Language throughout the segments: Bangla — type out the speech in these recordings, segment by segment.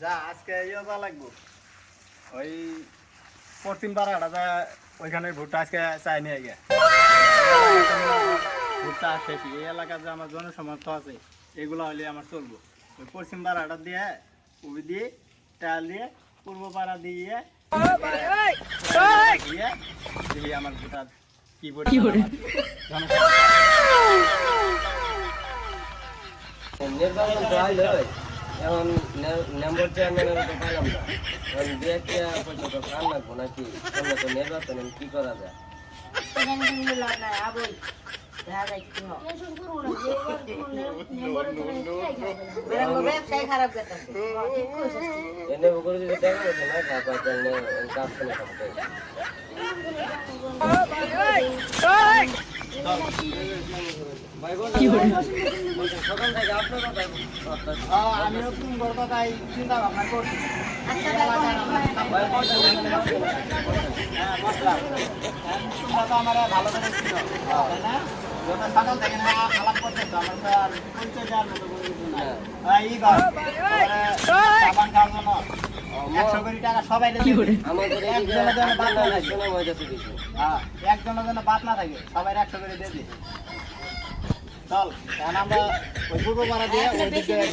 যে আজকে ইয়ে যা লাগবো। ওই পশ্চিম পাড়াটা যা ওইখানে ভুট্টা আজকে চাই নিয়ে ভুট্টা শেষ এই এলাকার যে আমার জনসমর্থ আছে এগুলো হলে আমার চলবো। ওই পশ্চিম পাড়াটা দিয়ে উবি দিয়ে টাল দিয়ে পূর্ব পাড়া দিয়ে দিয়ে আমার ভুট্টা কি বলে নির্বাচন তো আইলো এখন নম্বর চেয়ারম্যানের তো পাইলাম না। এখন দিয়ে কি পর্যন্ত কান লাগবো নাকি নির্বাচন কি করা যায়? খারাপ করে যদি থাকতে সকাল থেকে আপনার কথা আমিও তুমি বড় কথাই চিন্তা ভাবনা করছি আচ্ছা হ্যাঁ, বুঝলাম। হ্যাঁ, তোমরা তো আমার ভালো করে তাই না? সকাল থেকে না আলাপ করতেছো, আমার তো আর পরিচয় দেওয়ার একশো কোটি টাকা সবাই একজনের জন্য বাদ না থাকে। হয়ে একজনের জন্য বাদ না থাকে। সবাই একশো করে দেবে চল এখন আমরা ওই পূর্ব পাড়া দিয়ে ওই দিক দিয়ে।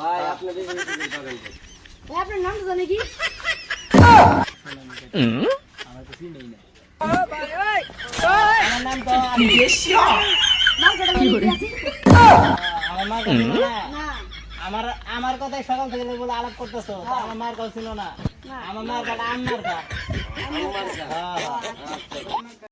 ভাই আপনি বেশি বেশি পাবেন আপনার নাম জানে কি? আমার তো চিনেই না আমার নাম তো আমি নাম কেটে আমার। আমার আমার কথাই সকাল থেকে বলে আলাপ করতেছো। আমার মার কথা ছিল না। আমার মার কথা আমার